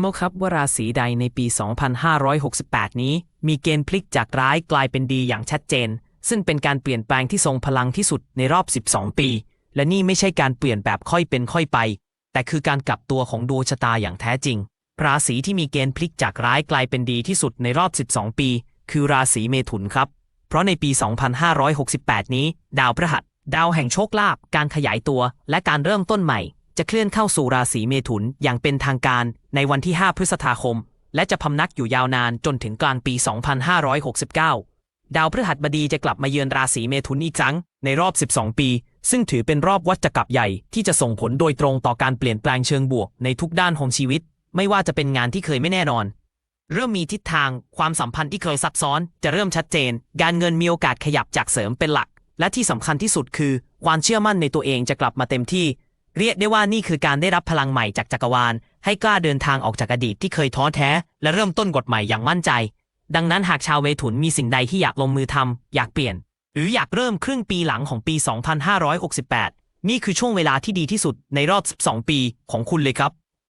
โมครับว่าราศีใดในปี 2568 นี้มีเกณฑ์พลิกจากร้ายกลายเป็นดีอย่างชัดเจน ซึ่งเป็นการเปลี่ยนแปลงที่ทรงพลังที่สุดในรอบ 12 ปี และนี่ไม่ใช่การเปลี่ยนแบบค่อยเป็นค่อยไป แต่คือการกลับตัวของดวงชะตาอย่างแท้จริง ราศีที่มีเกณฑ์พลิกจากร้ายกลายเป็นดีที่สุดในรอบ 12 ปี คือราศีเมถุนครับ เพราะในปี 2568 นี้ ดาวพฤหัส ดาวแห่งโชคลาภการขยายตัว และการเริ่มต้นใหม่ จะเคลื่อนเข้าสู่ราศีเมถุนอย่างเป็นทางการในวันที่ 5 พฤษภาคม และจะพำนักอยู่ยาวนานจนถึงกลางปี 2569 ดาวพฤหัสบดีจะกลับมาเยือนราศีเมถุนอีกครั้งในรอบ 12 ปี ซึ่งถือเป็นรอบวัฏจักรใหญ่ที่จะส่งผลโดยตรงต่อการเปลี่ยนแปลงเชิงบวกในทุกด้านของชีวิต ไม่ว่าจะเป็นงานที่เคยไม่แน่นอน เริ่มมีทิศทางความสัมพันธ์ที่เคยซับซ้อน จะเริ่มชัดเจน การเงินมีโอกาสขยับจากเสริมเป็นหลัก และที่สำคัญที่สุดคือ ความเชื่อมั่นในตัวเองจะกลับมาเต็มที่ เรียกได้ว่านี่คือการได้รับพลังใหม่จากจักรวาล ให้กล้าเดินทางออกจากอดีตที่เคยท้อแท้ และเริ่มต้นกฎใหม่อย่างมั่นใจ ดังนั้นหากชาวเวทุนมีสิ่งใดที่อยากลงมือทำอยากเปลี่ยน หรืออยากเริ่มครึ่งปีหลังของปี 2568 นี่คือช่วงเวลาที่ดีที่สุดในรอบ 12 ปีของคุณเลยครับ